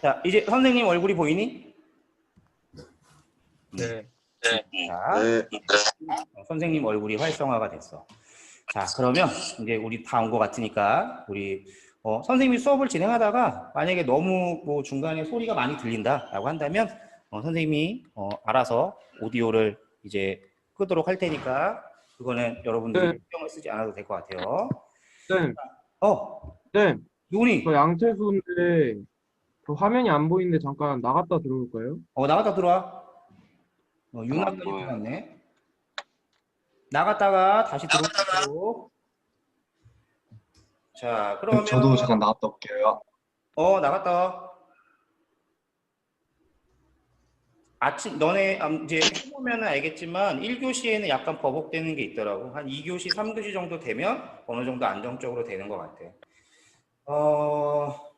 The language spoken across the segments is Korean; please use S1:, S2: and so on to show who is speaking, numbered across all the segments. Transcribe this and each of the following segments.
S1: 자, 이제 선생님 얼굴이 보이니?
S2: 네.
S1: 자,
S3: 네.
S1: 어, 선생님 얼굴이 활성화가 됐어. 자, 그러면 이제 우리 다 온 것 같으니까 우리 어, 선생님이 수업을 진행하다가 만약에 너무 뭐 중간에 소리가 많이 들린다라고 한다면 어, 선생님이 어, 알아서 오디오를 이제 끄도록 할 테니까 그거는 여러분들이
S2: 네.
S1: 신경을 쓰지 않아도 될 것 같아요.
S2: 쌤,
S1: 어,
S2: 쌤,
S1: 누구니?
S2: 저 양태수인데 저 화면이 안 보이는데 잠깐 나갔다 들어올까요?
S1: 어, 나갔다 들어와. 어,
S3: 안 보여.
S1: 들어왔네. 나갔다가 다시 들어오고. 자, 그러면
S4: 저도 잠깐 나갔다 올게요.
S1: 어, 나갔다. 와. 아침 너네 음, 이제 해보면 알겠지만 1교시에는 약간 버벅대는 게 있더라고. 한 2교시, 3교시 정도 되면 어느 정도 안정적으로 되는 것 같아. 어,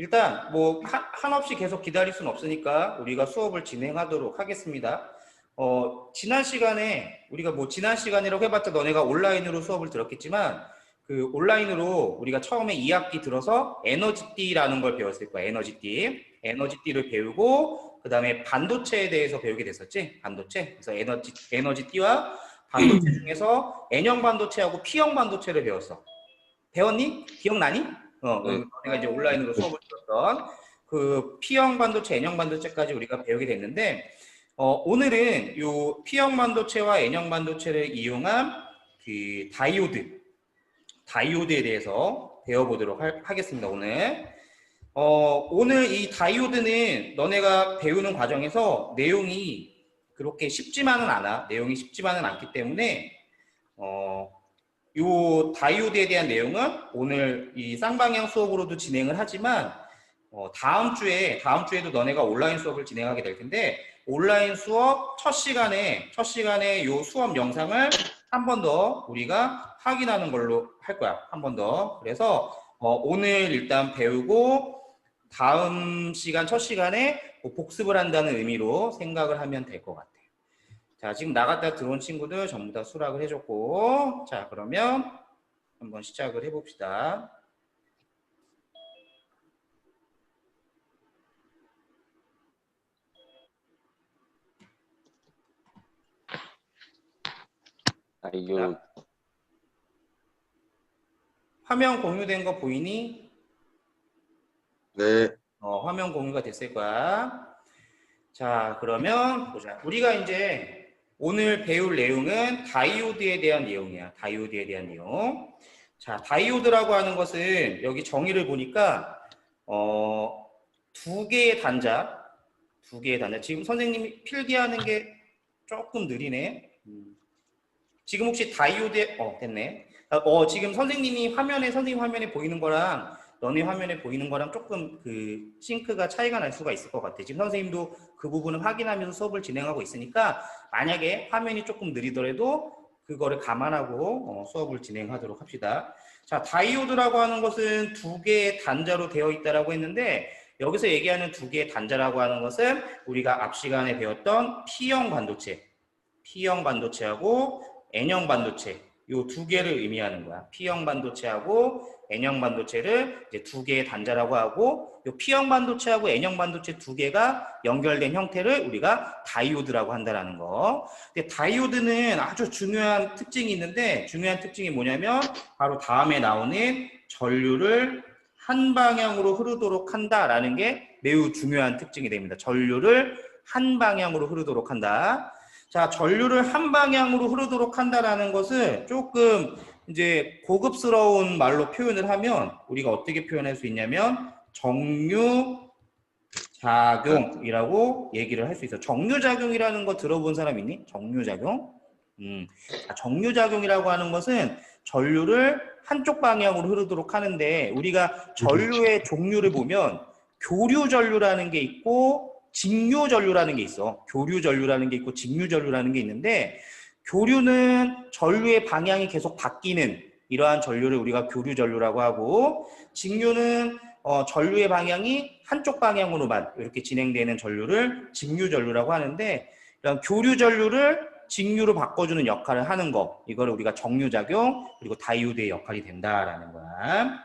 S1: 일단 뭐 한, 한없이 계속 기다릴 수는 없으니까 우리가 수업을 진행하도록 하겠습니다. 어, 지난 시간에 우리가 뭐 지난 시간이라고 해봤자 너네가 온라인으로 수업을 들었겠지만 그 온라인으로 우리가 처음에 2학기 들어서 에너지띠라는 걸 배웠을 거야. 에너지띠. 에너지띠를 배우고 그다음에 반도체에 대해서 배우게 됐었지. 반도체. 그래서 에너지 에너지띠와 반도체 중에서 N형 반도체하고 P형 반도체를 배웠어. 배웠니? 기억나니? 어,
S3: 네.
S1: 내가 이제 온라인으로 수업을 들었던 그 P형 반도체, N형 반도체까지 우리가 배우게 됐는데 어, 오늘은 요 P형 반도체와 N형 반도체를 이용한 그 다이오드 다이오드에 대해서 배워보도록 할- 하겠습니다. 오늘 어, 오늘 이 다이오드는 너네가 배우는 과정에서 내용이 그렇게 쉽지만은 않아. 내용이 쉽지만은 않기 때문에 어, 요 다이오드에 대한 내용은 오늘 이 쌍방향 수업으로도 진행을 하지만 어, 다음 주에 다음 주에도 너네가 온라인 수업을 진행하게 될 텐데 온라인 수업 첫 시간에 첫 시간에 요 수업 영상을 한 번 더 우리가 확인하는 걸로 할 거야. 한 번 더. 그래서 어, 오늘 일단 배우고 다음 시간 첫 시간에 뭐 복습을 한다는 의미로 생각을 하면 될 것 같아. 자, 지금 나갔다 들어온 친구들 전부 다 수락을 해줬고, 자, 그러면 한번 시작을 해봅시다.
S3: 아이고,
S1: 화면 공유된 거 보이니?
S3: 네.
S1: 어, 화면 공유가 됐을 거야. 자, 그러면 보자. 우리가 이제 오늘 배울 내용은 다이오드에 대한 내용이야. 다이오드에 대한 내용. 자, 다이오드라고 하는 것은 여기 정의를 보니까 어, 두 개의 단자, 두 개의 단자. 지금 선생님이 필기하는 게 조금 느리네. 음. 지금 혹시 다이오드 어 됐네. 어 지금 선생님이 화면에 선생님 화면에 보이는 거랑 너네 화면에 보이는 거랑 조금 그 싱크가 차이가 날 수가 있을 것 같아. 지금 선생님도 그 부분을 확인하면서 수업을 진행하고 있으니까 만약에 화면이 조금 느리더라도 그거를 감안하고 어, 수업을 진행하도록 합시다. 자, 다이오드라고 하는 것은 두 개의 단자로 되어 있다라고 했는데 여기서 얘기하는 두 개의 단자라고 하는 것은 우리가 앞 시간에 배웠던 P형 반도체, P형 반도체하고 N형 반도체 요두 개를 의미하는 거야. P형 반도체하고 N형 반도체를 이제 두 개의 단자라고 하고 요 P형 반도체하고 N형 반도체 두 개가 연결된 형태를 우리가 다이오드라고 한다라는 거. 근데 다이오드는 아주 중요한 특징이 있는데 중요한 특징이 뭐냐면 바로 다음에 나오는 전류를 한 방향으로 흐르도록 한다라는 게 매우 중요한 특징이 됩니다. 전류를 한 방향으로 흐르도록 한다. 자, 전류를 한 방향으로 흐르도록 한다라는 것을 조금 이제 고급스러운 말로 표현을 하면 우리가 어떻게 표현할 수 있냐면 정류 작용이라고 얘기를 할 수 있어. 정류 작용이라는 거 들어본 사람 있니? 정류 작용? 음, 자, 정류 작용이라고 하는 것은 전류를 한쪽 방향으로 흐르도록 하는데 우리가 전류의 종류를 보면 교류 전류라는 게 있고 직류 전류라는 게 있어. 교류 전류라는 게 있고 직류 전류라는 게 있는데 교류는 전류의 방향이 계속 바뀌는 이러한 전류를 우리가 교류 전류라고 하고 직류는 어, 전류의 방향이 한쪽 방향으로만 이렇게 진행되는 전류를 직류 전류라고 하는데 이런 교류 전류를 직류로 바꿔주는 역할을 하는 거 이거를 우리가 정류작용 그리고 다이오드의 역할이 된다라는 거야.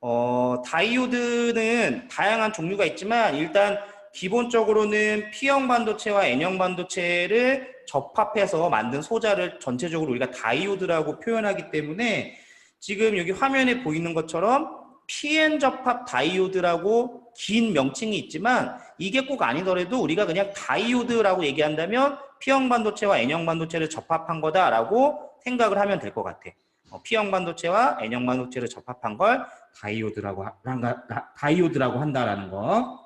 S1: 어, 다이오드는 다양한 종류가 있지만 일단 기본적으로는 P형 반도체와 N형 반도체를 접합해서 만든 소자를 전체적으로 우리가 다이오드라고 표현하기 때문에 지금 여기 화면에 보이는 것처럼 PN 접합 다이오드라고 긴 명칭이 있지만 이게 꼭 아니더라도 우리가 그냥 다이오드라고 얘기한다면 P형 반도체와 N형 반도체를 접합한 거다라고 생각을 하면 될 것 같아. 어, P형 반도체와 N형 반도체를 접합한 걸 다이오드라고 다이오드라고 한다라는 거.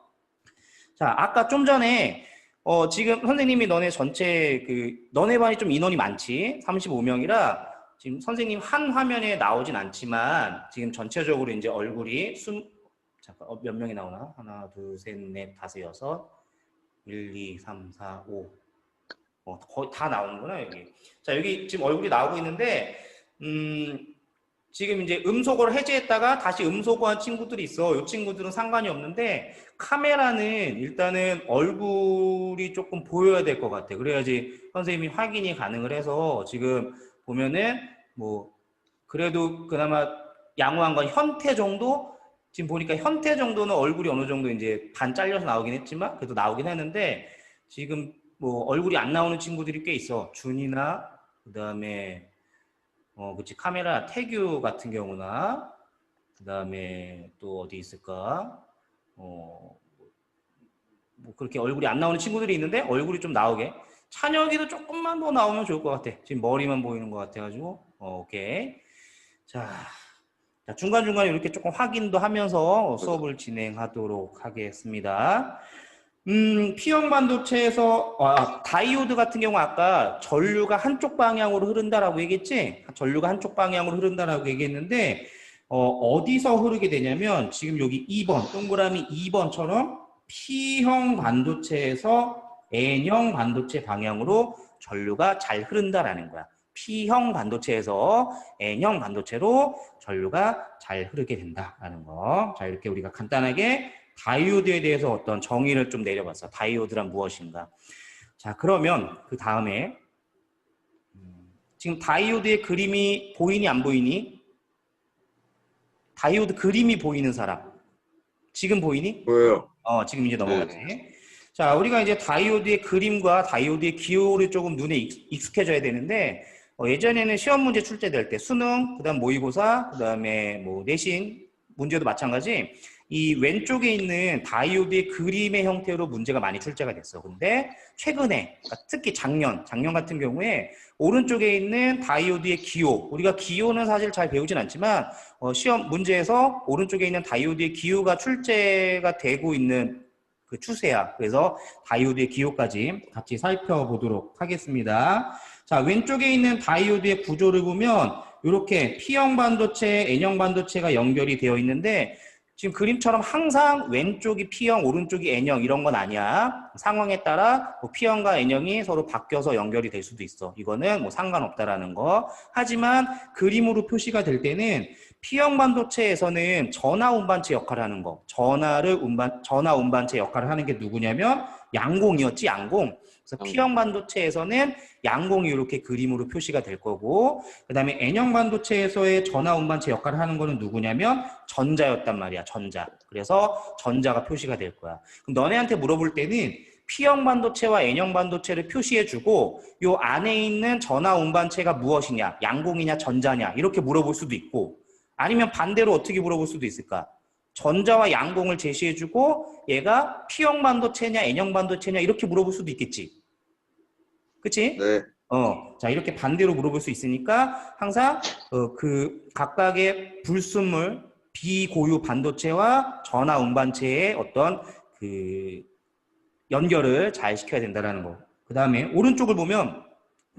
S1: 자, 아까 좀 전에 어, 지금 선생님이 너네 전체 그 너네 반이 좀 인원이 많지? 35명이라 지금 선생님 한 화면에 나오진 않지만 지금 전체적으로 이제 얼굴이 숨 잠깐 어, 몇 명이 나오나? 하나 둘 셋 넷 다섯 여섯 1, 2, 3, 4, 5 어, 거의 다 나오는구나 여기. 자 여기 지금 얼굴이 나오고 있는데 음 지금 이제 음소거를 해제했다가 다시 음소거한 친구들이 있어 이 친구들은 상관이 없는데 카메라는 일단은 얼굴이 조금 보여야 될 것 같아. 그래야지 선생님이 확인이 가능을 해서 지금 보면은 뭐 그래도 그나마 양호한 건 현태 정도 지금 보니까 현태 정도는 얼굴이 어느 정도 이제 반 잘려서 나오긴 했지만 그래도 나오긴 했는데 지금 뭐 얼굴이 안 나오는 친구들이 꽤 있어. 준이나 그다음에 어 그치 카메라 태규 같은 경우나 그 다음에 또 어디 있을까? 어, 뭐 그렇게 얼굴이 안 나오는 친구들이 있는데 얼굴이 좀 나오게. 찬혁이도 조금만 더 나오면 좋을 것 같아. 지금 머리만 보이는 것 같아가지고. 어, 오케이. 자, 자, 중간 중간에 이렇게 조금 확인도 하면서 수업을 진행하도록 하겠습니다. 음, P형 반도체에서, 아, 다이오드 같은 경우 아까 전류가 한쪽 방향으로 흐른다라고 얘기했지? 전류가 한쪽 방향으로 흐른다라고 얘기했는데, 어, 어디서 흐르게 되냐면 지금 여기 2번 동그라미 2번처럼 P형 반도체에서 N형 반도체 방향으로 전류가 잘 흐른다라는 거야. P형 반도체에서 N형 반도체로 전류가 잘 흐르게 된다라는 거. 자, 이렇게 우리가 간단하게 다이오드에 대해서 어떤 정의를 좀 내려봤어. 다이오드란 무엇인가. 자, 그러면 그 다음에 음, 지금 다이오드의 그림이 보이니 안 보이니? 다이오드 그림이 보이는 사람. 지금 보이니?
S3: 보여요.
S1: 어, 지금 이제 넘어가지. 자, 우리가 이제 다이오드의 그림과 다이오드의 기호를 조금 눈에 익- 익숙해져야 되는데, 어, 예전에는 시험 문제 출제될 때 수능, 그 다음 모의고사, 그 다음에 뭐 내신 문제도 마찬가지, 이 왼쪽에 있는 다이오드의 그림의 형태로 문제가 많이 출제가 됐어. 근데 최근에, 그러니까 특히 작년, 작년 같은 경우에 오른쪽에 있는 다이오드의 기호, 우리가 기호는 사실 잘 배우진 않지만, 어, 시험 문제에서 오른쪽에 있는 다이오드의 기호가 출제가 되고 있는 그 추세야. 그래서 다이오드의 기호까지 같이 살펴보도록 하겠습니다. 자, 왼쪽에 있는 다이오드의 구조를 보면 이렇게 P형 반도체, N형 반도체가 연결이 되어 있는데 지금 그림처럼 항상 왼쪽이 P형, 오른쪽이 N형 이런 건 아니야. 상황에 따라 뭐 P형과 N형이 서로 바뀌어서 연결이 될 수도 있어. 이거는 뭐 상관없다라는 거. 하지만 그림으로 표시가 될 때는 P형 반도체에서는 전하 운반체 역할을 하는 거. 전하를 운반 전하 운반체 역할을 하는 게 누구냐면 양공이었지, 양공. 그래서 P형 반도체에서는 양공이 이렇게 그림으로 표시가 될 거고 그다음에 N형 반도체에서의 전하 운반체 역할을 하는 거는 누구냐면 전자였단 말이야, 전자. 그래서 전자가 표시가 될 거야. 그럼 너네한테 물어볼 때는 P형 반도체와 N형 반도체를 표시해주고 요 안에 있는 전하 운반체가 무엇이냐, 양공이냐, 전자냐 이렇게 물어볼 수도 있고 아니면 반대로 어떻게 물어볼 수도 있을까? 전자와 양공을 제시해주고 얘가 P형 반도체냐, N형 반도체냐 이렇게 물어볼 수도 있겠지. 그치?
S3: 네.
S1: 어, 자, 이렇게 반대로 물어볼 수 있으니까 항상 어, 그 각각의 불순물, 비고유 반도체와 전하 운반체의 어떤 그 연결을 잘 시켜야 된다는 거. 그 다음에 오른쪽을 보면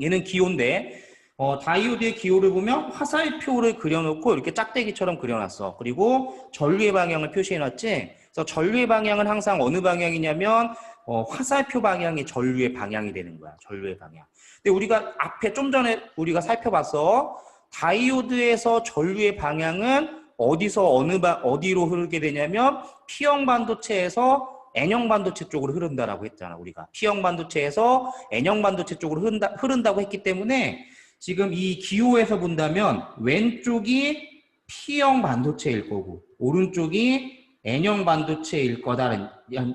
S1: 얘는 기호인데 어, 다이오드의 기호를 보면 화살표를 그려놓고 이렇게 짝대기처럼 그려놨어. 그리고 전류의 방향을 표시해놨지. 그래서 전류의 방향은 항상 어느 방향이냐면 어, 화살표 방향이 전류의 방향이 되는 거야. 전류의 방향. 근데 우리가 앞에 좀 전에 우리가 살펴봤어. 다이오드에서 전류의 방향은 어디서 어느 바, 어디로 흐르게 되냐면 P형 반도체에서 N형 반도체 쪽으로 흐른다라고 했잖아. 우리가 P형 반도체에서 N형 반도체 쪽으로 흐른다, 흐른다고 했기 때문에 지금 이 기호에서 본다면 왼쪽이 P형 반도체일 거고 오른쪽이 N형 반도체일 거다는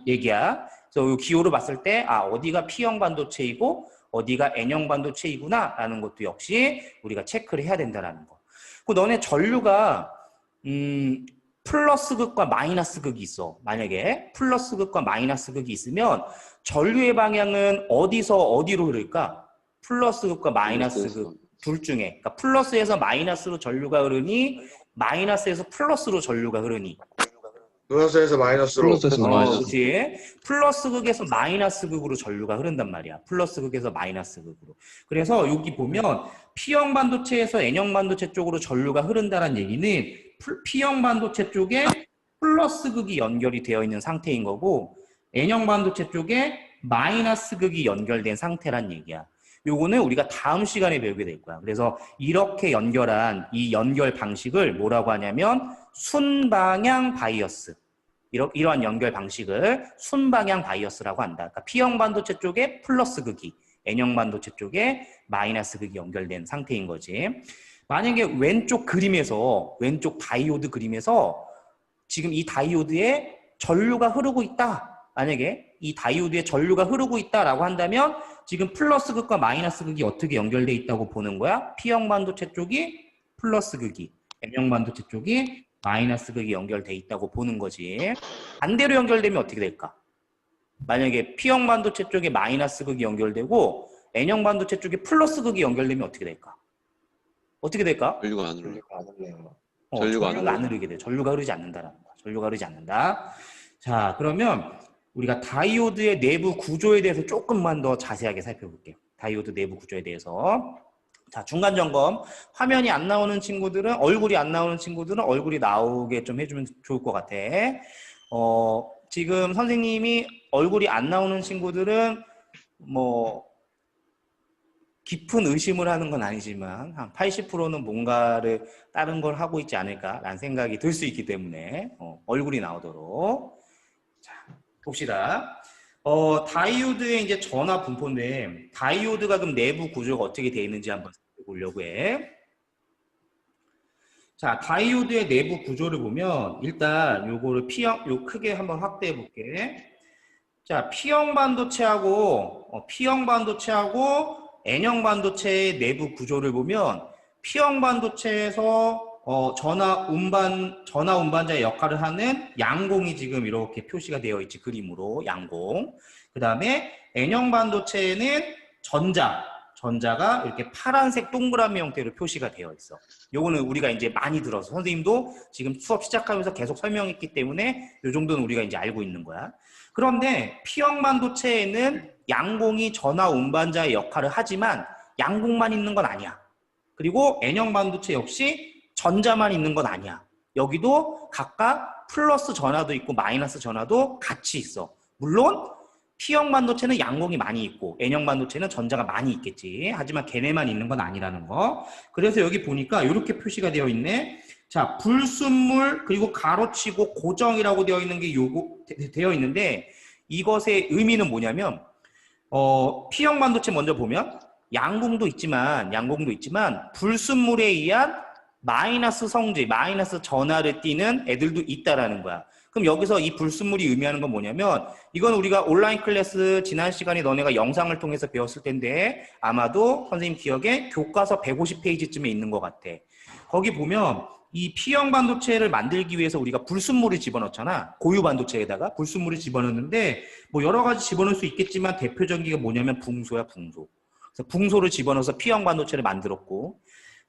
S1: 얘기야. 그래서 이 기호로 봤을 때 아, 어디가 P형 반도체이고 어디가 N형 반도체이구나 라는 것도 역시 우리가 체크를 해야 된다라는 거. 그 너네 전류가 음, 플러스 극과 마이너스 극이 있어. 만약에 플러스 극과 마이너스 극이 있으면 전류의 방향은 어디서 어디로 흐를까? 플러스 극과 마이너스 극 둘 중에. 그러니까 플러스에서 마이너스로 전류가 흐르니 마이너스에서 플러스로 전류가 흐르니.
S3: 플러스에서 마이너스로.
S4: 플러스에서
S1: 어,
S4: 마이너스.
S1: 그렇지. 플러스 극에서 마이너스 극으로 전류가 흐른단 말이야. 플러스 극에서 마이너스 극으로. 그래서 여기 보면 P형 반도체에서 N형 반도체 쪽으로 전류가 흐른다는 얘기는 풀- P형 반도체 쪽에 플러스 극이 연결이 되어 있는 상태인 거고 N형 반도체 쪽에 마이너스 극이 연결된 상태란 얘기야. 요거는 우리가 다음 시간에 배우게 될 거야. 그래서 이렇게 연결한 이 연결 방식을 뭐라고 하냐면 순방향 바이어스. 이러, 이러한 연결 방식을 순방향 바이어스라고 한다. 그러니까 P형 반도체 쪽에 플러스 극이, N형 반도체 쪽에 마이너스 극이 연결된 상태인 거지. 만약에 왼쪽 그림에서, 왼쪽 다이오드 그림에서 지금 이 다이오드에 전류가 흐르고 있다. 만약에 이 다이오드에 전류가 흐르고 있다라고 한다면 지금 플러스 극과 마이너스 극이 어떻게 연결돼 있다고 보는 거야? P형 반도체 쪽이 플러스 극이, N형 반도체 쪽이 마이너스 극이 연결돼 있다고 보는 거지. 반대로 연결되면 어떻게 될까? 만약에 P형 반도체 쪽에 마이너스 극이 연결되고 N형 반도체 쪽에 플러스 극이 연결되면 어떻게 될까? 어떻게 될까?
S4: 전류가 안 흘러.
S1: 어,
S4: 전류가
S1: 전류가, 안안 흐르게 돼. 전류가 흐르지 않는다라는 거야. 전류가 흐르지 않는다. 자, 그러면 우리가 다이오드의 내부 구조에 대해서 조금만 더 자세하게 살펴볼게요. 다이오드 내부 구조에 대해서. 자, 중간 점검. 화면이 안 나오는 친구들은 얼굴이 안 나오는 친구들은 얼굴이 나오게 좀 해주면 좋을 것 같아. 어, 지금 선생님이 얼굴이 안 나오는 친구들은 뭐 깊은 의심을 하는 건 아니지만 한 80%는 뭔가를 다른 걸 하고 있지 않을까라는 생각이 들 수 있기 때문에 어, 얼굴이 나오도록 자 봅시다. 어, 다이오드의 이제 전화 분포인데 다이오드가 그럼 내부 구조가 어떻게 되어 있는지 한번 살펴보려고 해. 자, 다이오드의 내부 구조를 보면 일단 요거를 P형 요 크게 한번 확대해 볼게. 자, P형 반도체하고 어, P형 반도체하고 N형 반도체의 내부 구조를 보면 P형 반도체에서 어, 전화 운반 전화 운반자의 역할을 하는 양공이 지금 이렇게 표시가 되어 있지 그림으로 양공. 그다음에 N형 반도체에는 전자 전자가 이렇게 파란색 동그라미 형태로 표시가 되어 있어. 요거는 우리가 이제 많이 들어서 선생님도 지금 수업 시작하면서 계속 설명했기 때문에 요 정도는 우리가 이제 알고 있는 거야. 그런데 P형 반도체에는 양공이 전화 운반자의 역할을 하지만 양공만 있는 건 아니야. 그리고 N형 반도체 역시 전자만 있는 건 아니야. 여기도 각각 플러스 전화도 있고 마이너스 전화도 같이 있어. 물론 P형 반도체는 양공이 많이 있고 N형 반도체는 전자가 많이 있겠지. 하지만 걔네만 있는 건 아니라는 거. 그래서 여기 보니까 이렇게 표시가 되어 있네. 자, 불순물 그리고 가로치고 고정이라고 되어 있는 게 요거 되- 되어 있는데 이것의 의미는 뭐냐면 어, P형 반도체 먼저 보면 양공도 있지만 양공도 있지만 불순물에 의한 마이너스 성질, 마이너스 전하를 띠는 애들도 있다라는 거야. 그럼 여기서 이 불순물이 의미하는 건 뭐냐면 이건 우리가 온라인 클래스 지난 시간에 너네가 영상을 통해서 배웠을 텐데 아마도 선생님 기억에 교과서 150페이지쯤에 있는 것 같아. 거기 보면 이 P형 반도체를 만들기 위해서 우리가 불순물을 집어넣잖아. 고유 반도체에다가 불순물을 집어넣는데 뭐 여러 가지 집어넣을 수 있겠지만 대표적인 게 뭐냐면 붕소야 붕소. 그래서 붕소를 집어넣어서 P형 반도체를 만들었고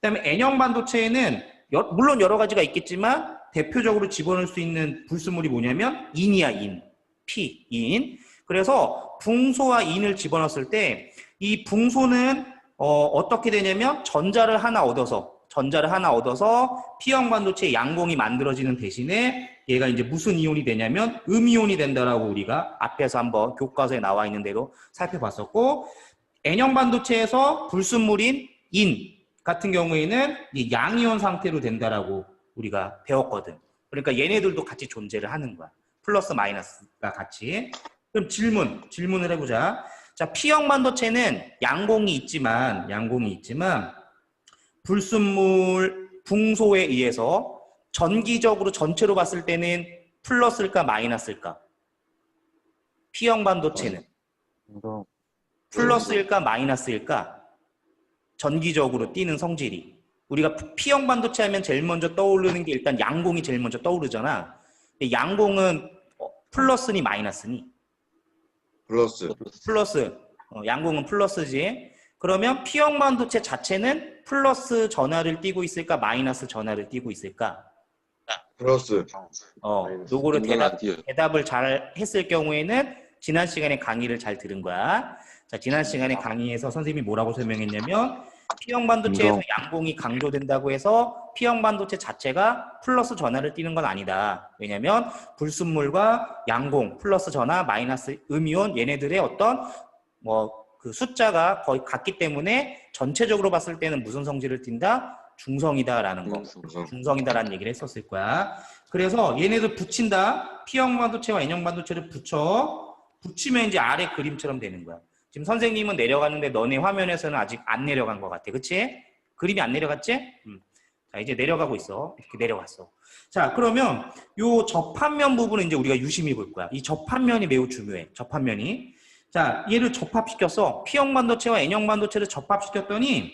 S1: 그다음에 N형 반도체에는 여- 물론 여러 가지가 있겠지만 대표적으로 집어넣을 수 있는 불순물이 뭐냐면 인이야 인. P, 인. 그래서 붕소와 인을 집어넣었을 때 이 붕소는 어, 떻게 되냐면 전자를 하나 얻어서 전자를 하나 얻어서 P형 반도체 양공이 만들어지는 대신에 얘가 이제 무슨 이온이 되냐면 음이온이 된다라고 우리가 앞에서 한번 교과서에 나와 있는 대로 살펴봤었고 N형 반도체에서 불순물인 인 같은 경우에는 이 양이온 상태로 된다라고 우리가 배웠거든. 그러니까 얘네들도 같이 존재를 하는 거야. 플러스 마이너스가 같이. 그럼 질문, 질문을 해보자. 자, P형 반도체는 양공이 있지만, 양공이 있지만, 불순물 붕소에 의해서 전기적으로 전체로 봤을 때는 플러스일까 마이너스일까? P형 반도체는
S4: 이거
S1: 플러스일까 마이너스일까? 전기적으로 뛰는 성질이. 우리가 P형 반도체 하면 제일 먼저 떠오르는 게 일단 양공이 제일 먼저 떠오르잖아. 근데 양공은 어, 플러스니 마이너스니?
S3: 플러스.
S1: 플러스. 어, 양공은 플러스지. 그러면 P형 반도체 자체는 플러스 전하를 띠고 있을까 마이너스 전하를 띠고 있을까?
S3: 플러스.
S1: 어. 요거를 대답. 대답을 잘 했을 경우에는 지난 시간에 강의를 잘 들은 거야. 자, 지난 시간에 강의에서 선생님이 뭐라고 설명했냐면 P형 반도체에서. 양공이 강조된다고 해서 P형 반도체 자체가 플러스 전하를 띠는 건 아니다. 왜냐면 불순물과 양공, 플러스 전하, 마이너스 음이온 얘네들의 어떤 뭐 그 숫자가 거의 같기 때문에 전체적으로 봤을 때는 무슨 성질을 띈다? 중성이다라는 거. 중성이다라는 얘기를 했었을 거야. 그래서 얘네들 붙인다. P형 반도체와 N형 반도체를 붙여. 붙이면 이제 아래 그림처럼 되는 거야. 지금 선생님은 내려가는데 너네 화면에서는 아직 안 내려간 것 같아. 그치? 그림이 안 내려갔지? 음. 자, 이제 내려가고 있어. 이렇게 내려갔어. 자, 그러면 요 접합면 부분은 이제 우리가 유심히 볼 거야. 이 접합면이 매우 중요해. 접합면이. 자, 얘를 접합시켰어. P형 반도체와 N형 반도체를 접합시켰더니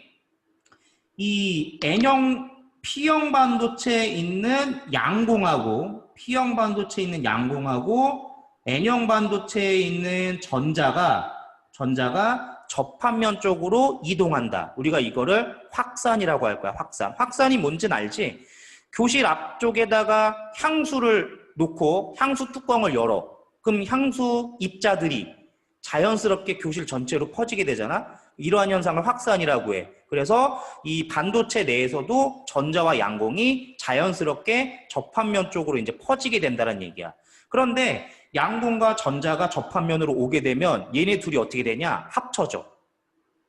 S1: 이 N형 P형 반도체에 있는 양공하고 P형 반도체에 있는 양공하고 N형 반도체에 있는 전자가 전자가 접합면 쪽으로 이동한다. 우리가 이거를 확산이라고 할 거야. 확산. 확산이 뭔지는 알지? 교실 앞쪽에다가 향수를 놓고 향수 뚜껑을 열어. 그럼 향수 입자들이 자연스럽게 교실 전체로 퍼지게 되잖아. 이러한 현상을 확산이라고 해. 그래서 이 반도체 내에서도 전자와 양공이 자연스럽게 접합면 쪽으로 이제 퍼지게 된다는 얘기야. 그런데 양공과 전자가 접합면으로 오게 되면 얘네 둘이 어떻게 되냐? 합쳐져.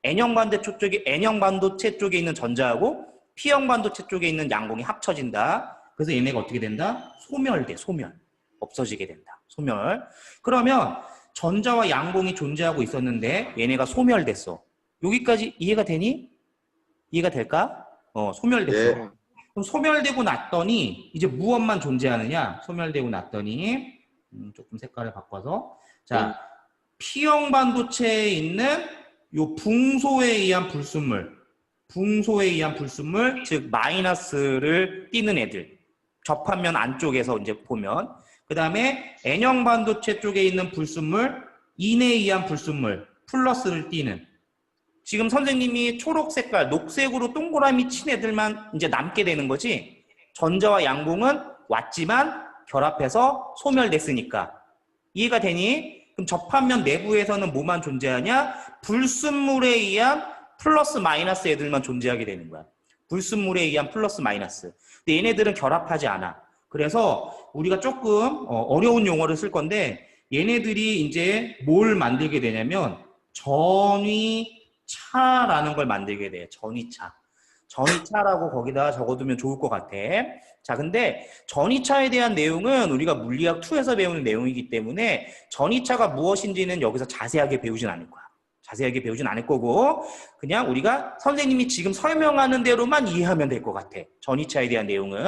S1: N형 반도체 쪽에 N형 반도체 쪽에 있는 전자하고 P형 반도체 쪽에 있는 양공이 합쳐진다. 그래서 얘네가 어떻게 된다? 소멸돼. 소멸. 없어지게 된다. 소멸. 그러면 전자와 양공이 존재하고 있었는데 얘네가 소멸됐어. 여기까지 이해가 되니? 이해가 될까? 어, 소멸됐어.
S3: 예.
S1: 그럼 소멸되고 났더니 이제 무엇만 존재하느냐? 소멸되고 났더니 음, 조금 색깔을 바꿔서. 자 P형 반도체에 있는 요 붕소에 의한 불순물, 붕소에 의한 불순물, 즉 마이너스를 띠는 애들 접합면 안쪽에서 이제 보면. 그 다음에 N형 반도체 쪽에 있는 불순물, 인에 의한 불순물 플러스를 띠는. 지금 선생님이 초록 색깔, 녹색으로 동그라미 친 애들만 이제 남게 되는 거지. 전자와 양공은 왔지만 결합해서 소멸됐으니까. 이해가 되니? 그럼 접합면 내부에서는 뭐만 존재하냐? 불순물에 의한 플러스 마이너스 애들만 존재하게 되는 거야. 불순물에 의한 플러스 마이너스. 근데 얘네들은 결합하지 않아. 그래서 우리가 조금 어, 어려운 용어를 쓸 건데 얘네들이 이제 뭘 만들게 되냐면 전위차라는 걸 만들게 돼요. 전위차. 전위차라고 거기다 적어두면 좋을 것 같아. 자, 근데 전위차에 대한 내용은 우리가 물리학 2에서 배우는 내용이기 때문에 전위차가 무엇인지는 여기서 자세하게 배우진 않을 거야. 자세하게 배우진 않을 거고 그냥 우리가 선생님이 지금 설명하는 대로만 이해하면 될 것 같아. 전위차에 대한 내용은.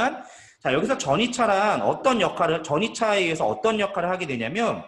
S1: 자, 여기서 전위차란 어떤 역할을 전위차에 의해서 어떤 역할을 하게 되냐면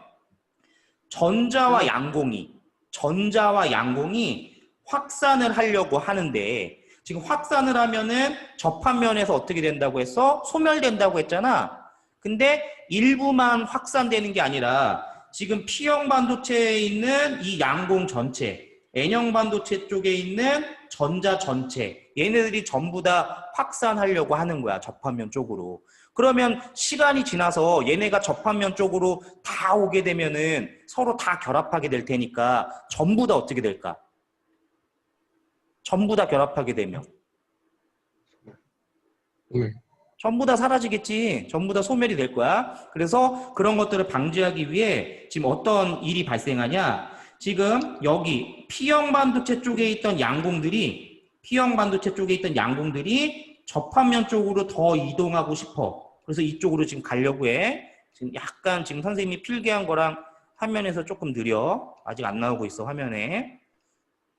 S1: 전자와 양공이 전자와 양공이 확산을 하려고 하는데 지금 확산을 하면은 접합면에서 어떻게 된다고 했어? 소멸된다고 했잖아. 근데 일부만 확산되는 게 아니라 지금 P형 반도체에 있는 이 양공 전체, N형 반도체 쪽에 있는 전자 전체, 얘네들이 전부 다 확산하려고 하는 거야, 접합면 쪽으로. 그러면 시간이 지나서 얘네가 접합면 쪽으로 다 오게 되면은 서로 다 결합하게 될 테니까 전부 다 어떻게 될까? 전부 다 결합하게 되면
S2: 네.
S1: 전부 다 사라지겠지. 전부 다 소멸이 될 거야. 그래서 그런 것들을 방지하기 위해 지금 어떤 일이 발생하냐? 지금 여기 P형 반도체 쪽에 있던 양공들이 P형 반도체 쪽에 있던 양공들이 접합면 쪽으로 더 이동하고 싶어. 그래서 이쪽으로 지금 가려고 해. 지금 약간 지금 선생님이 필기한 거랑 화면에서 조금 느려. 아직 안 나오고 있어, 화면에.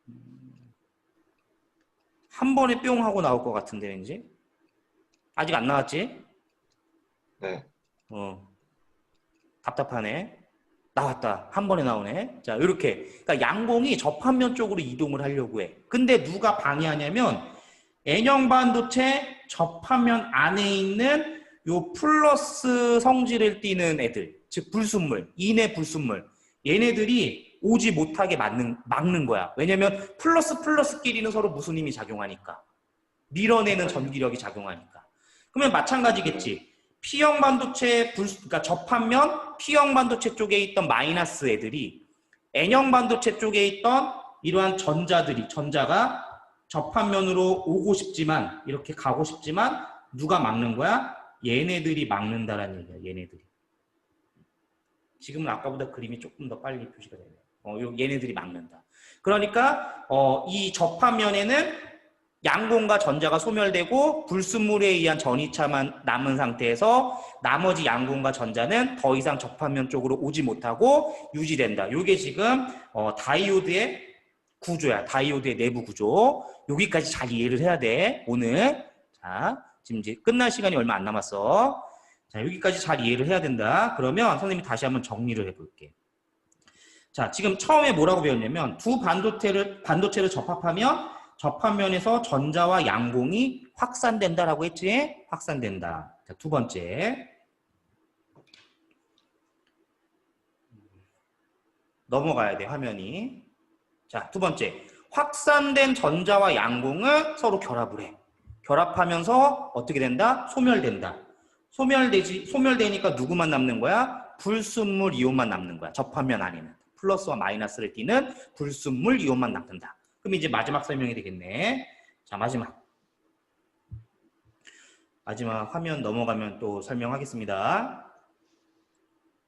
S1: 음. 한 번에 뿅 하고 나올 것 같은데, 왠지. 아직 안 나왔지?
S3: 네.
S1: 어. 답답하네. 나왔다. 한 번에 나오네. 자, 이렇게. 그러니까 양봉이 접합면 쪽으로 이동을 하려고 해. 근데 누가 방해하냐면 N형 반도체 접합면 안에 있는 요 플러스 성질을 띠는 애들. 즉 불순물, 인의 불순물. 얘네들이 오지 못하게 막는, 막는 거야. 왜냐면 플러스 플러스끼리는 서로 무슨 힘이 작용하니까. 밀어내는 전기력이 작용하니까. 그러면 마찬가지겠지. P형 반도체 불, 그러니까 접합면 P형 반도체 쪽에 있던 마이너스 애들이 N형 반도체 쪽에 있던 이러한 전자들이 전자가 접합면으로 오고 싶지만 이렇게 가고 싶지만 누가 막는 거야? 얘네들이 막는다라는 얘기야. 얘네들이. 지금은 아까보다 그림이 조금 더 빨리 표시가 되네. 어, 요 얘네들이 막는다. 그러니까 어, 이 접합면에는 양공과 전자가 소멸되고 불순물에 의한 전이차만 남은 상태에서 나머지 양공과 전자는 더 이상 접합면 쪽으로 오지 못하고 유지된다. 이게 지금 어, 다이오드의 구조야. 다이오드의 내부 구조. 여기까지 잘 이해를 해야 돼. 오늘. 자, 지금 이제 끝날 시간이 얼마 안 남았어. 자, 여기까지 잘 이해를 해야 된다. 그러면 선생님이 다시 한번 정리를 해볼게. 자, 지금 처음에 뭐라고 배웠냐면 두 반도체를 반도체를 접합하면 접합면에서 전자와 양공이 확산된다라고 했지? 확산된다. 자, 두 번째. 넘어가야 돼, 화면이. 자, 두 번째. 확산된 전자와 양공은 서로 결합을 해. 결합하면서 어떻게 된다? 소멸된다. 소멸되지, 소멸되니까 누구만 남는 거야? 불순물 이온만 남는 거야. 접합면 안에는. 플러스와 마이너스를 띠는 불순물 이온만 남는다. 그럼 이제 마지막 설명이 되겠네. 자, 마지막. 마지막 화면 넘어가면 또 설명하겠습니다.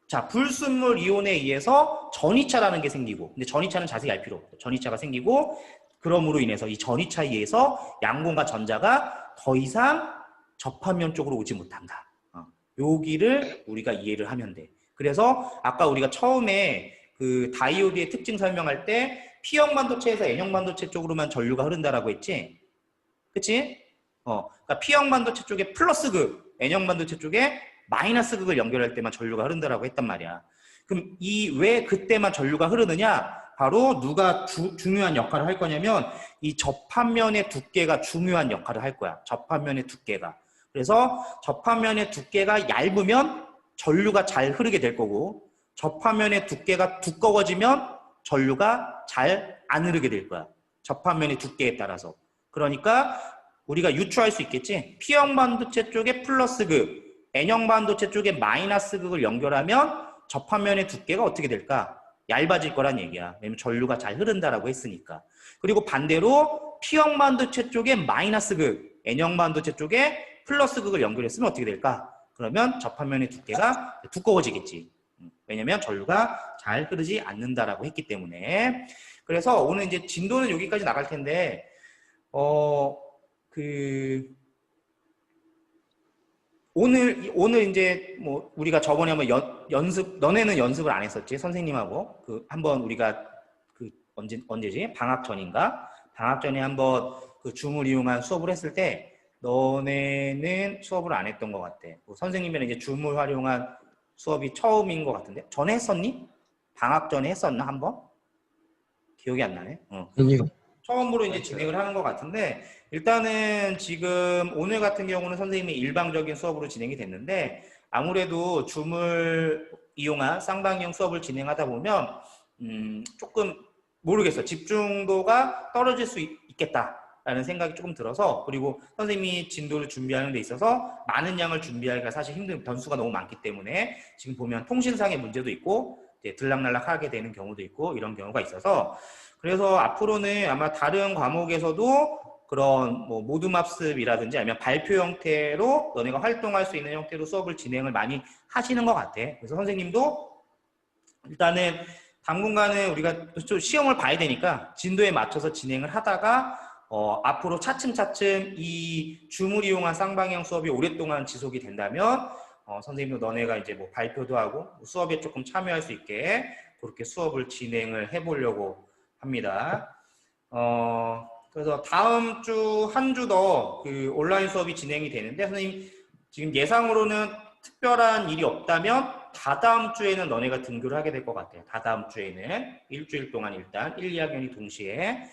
S1: 자, 불순물 이온에 의해서 전이차라는 게 생기고, 근데 전이차는 자세히 알 필요 없고, 전이차가 생기고, 그럼으로 인해서 이 전이차에 의해서 양공과 전자가 더 이상 접합면 쪽으로 오지 못한다. 어, 여기를 우리가 이해를 하면 돼. 그래서 아까 우리가 처음에 그 다이오드의 특징 설명할 때 P형 반도체에서 N형 반도체 쪽으로만 전류가 흐른다라고 했지? 그치? 어, 그러니까 P형 반도체 쪽에 플러스 극, N형 반도체 쪽에 마이너스 극을 연결할 때만 전류가 흐른다라고 했단 말이야. 그럼 이 왜 그때만 전류가 흐르느냐? 바로 누가 주- 중요한 역할을 할 거냐면 이 접합면의 두께가 중요한 역할을 할 거야. 접합면의 두께가. 그래서 접합면의 두께가 얇으면 전류가 잘 흐르게 될 거고 접합면의 두께가 두꺼워지면 전류가 잘 안 흐르게 될 거야. 접합면의 두께에 따라서. 그러니까 우리가 유추할 수 있겠지. P형 반도체 쪽에 플러스 극, N형 반도체 쪽에 마이너스 극을 연결하면 접합면의 두께가 어떻게 될까? 얇아질 거란 얘기야. 왜냐면 전류가 잘 흐른다라고 했으니까. 그리고 반대로 P형 반도체 쪽에 마이너스 극, N형 반도체 쪽에 플러스 극을 연결했으면 어떻게 될까? 그러면 접합면의 두께가 두꺼워지겠지. 음, 왜냐면 전류가 잘 흐르지 않는다라고 했기 때문에. 그래서 오늘 이제 진도는 여기까지 나갈 텐데, 어, 그, 오늘, 오늘 이제 뭐 우리가 저번에 한번 연, 연습, 너네는 연습을 안 했었지? 선생님하고. 그 한번 우리가 그 언제, 언제지? 방학 전인가? 방학 전에 한번 그 줌을 이용한 수업을 했을 때 너네는 수업을 안 했던 것 같아. 뭐 선생님이랑 이제 줌을 활용한 수업이 처음인 것 같은데 전에 했었니? 방학 전에 했었나 한번? 기억이 안 나네. 어.
S2: 아니요.
S1: 처음으로 이제 진행을 하는 것 같은데 일단은 지금 오늘 같은 경우는 선생님이 일방적인 수업으로 진행이 됐는데 아무래도 줌을 이용한 쌍방향 수업을 진행하다 보면 음, 조금 모르겠어 집중도가 떨어질 수 있, 있겠다 라는 생각이 조금 들어서 그리고 선생님이 진도를 준비하는 데 있어서 많은 양을 준비하기가 사실 힘든 변수가 너무 많기 때문에 지금 보면 통신상의 문제도 있고 이제 들락날락 하게 되는 경우도 있고 이런 경우가 있어서 그래서 앞으로는 아마 다른 과목에서도 그런 뭐 모둠합습이라든지 아니면 발표 형태로 너네가 활동할 수 있는 형태로 수업을 진행을 많이 하시는 것 같아. 그래서 선생님도 일단은 당분간은 우리가 좀 시험을 봐야 되니까 진도에 맞춰서 진행을 하다가 어, 앞으로 차츰차츰 이 줌을 이용한 쌍방향 수업이 오랫동안 지속이 된다면 어, 선생님도 너네가 이제 뭐 발표도 하고 수업에 조금 참여할 수 있게 그렇게 수업을 진행을 해보려고 합니다. 어, 그래서 다음 주 한 주 더 그 온라인 수업이 진행이 되는데 선생님 지금 예상으로는 특별한 일이 없다면 다다음 주에는 너네가 등교를 하게 될 것 같아요. 다다음 주에는 일주일 동안 일단 1, 2학년이 동시에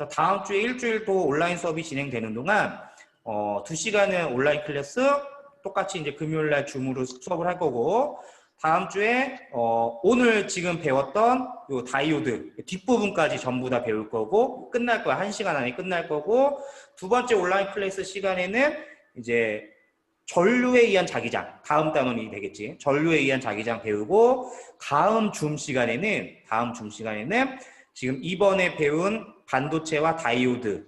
S1: 그래서 다음 주에 일주일 도 온라인 수업이 진행되는 동안 어, 2시간은 온라인 클래스 똑같이 이제 금요일 날 줌으로 수업을 할 거고 다음 주에 어, 오늘 지금 배웠던 요 다이오드 뒷부분까지 전부 다 배울 거고 끝날 거야. 한 시간 안에 끝날 거고 두 번째 온라인 클래스 시간에는 이제 전류에 의한 자기장 다음 단원이 되겠지. 전류에 의한 자기장 배우고 다음 줌 시간에는 다음 줌 시간에는 지금 이번에 배운 반도체와 다이오드의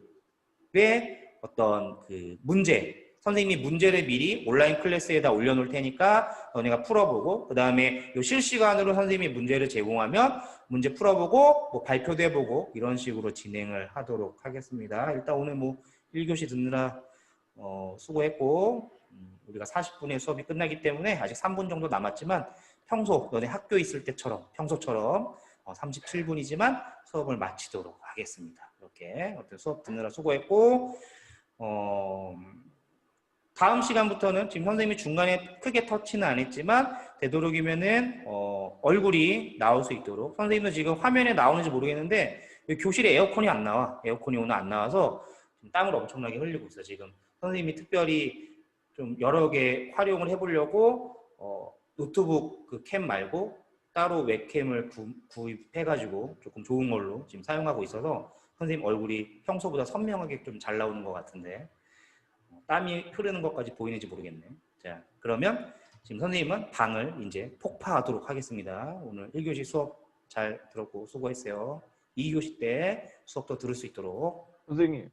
S1: 어떤 그 문제 선생님이 문제를 미리 온라인 클래스에다 올려놓을 테니까 너네가 풀어보고 그 다음에 실시간으로 선생님이 문제를 제공하면 문제 풀어보고 뭐 발표도 해보고 이런 식으로 진행을 하도록 하겠습니다. 일단 오늘 뭐 1교시 듣느라 어, 수고했고 음, 우리가 40분의 수업이 끝나기 때문에 아직 3분 정도 남았지만 평소 너네 학교 있을 때처럼 평소처럼 어, 37분이지만 수업을 마치도록 하겠습니다. 이렇게 어떤 수업 듣느라 수고했고 어, 다음 시간부터는 지금 선생님이 중간에 크게 터치는 안 했지만 되도록이면은 어, 얼굴이 나올 수 있도록. 선생님도 지금 화면에 나오는지 모르겠는데 교실에 에어컨이 안 나와. 에어컨이 오늘 안 나와서 땀을 엄청나게 흘리고 있어 지금. 선생님이 특별히 좀 여러 개 활용을 해보려고 어, 노트북 그 캠 말고 따로 웹캠을 구, 구입해가지고 조금 좋은 걸로 지금 사용하고 있어서 선생님 얼굴이 평소보다 선명하게 좀 잘 나오는 것 같은데 어, 땀이 흐르는 것까지 보이는지 모르겠네. 자, 그러면 지금 선생님은 방을 이제 폭파하도록 하겠습니다. 오늘 1교시 수업 잘 들었고 수고했어요. 2교시 때 수업도 들을 수 있도록
S2: 선생님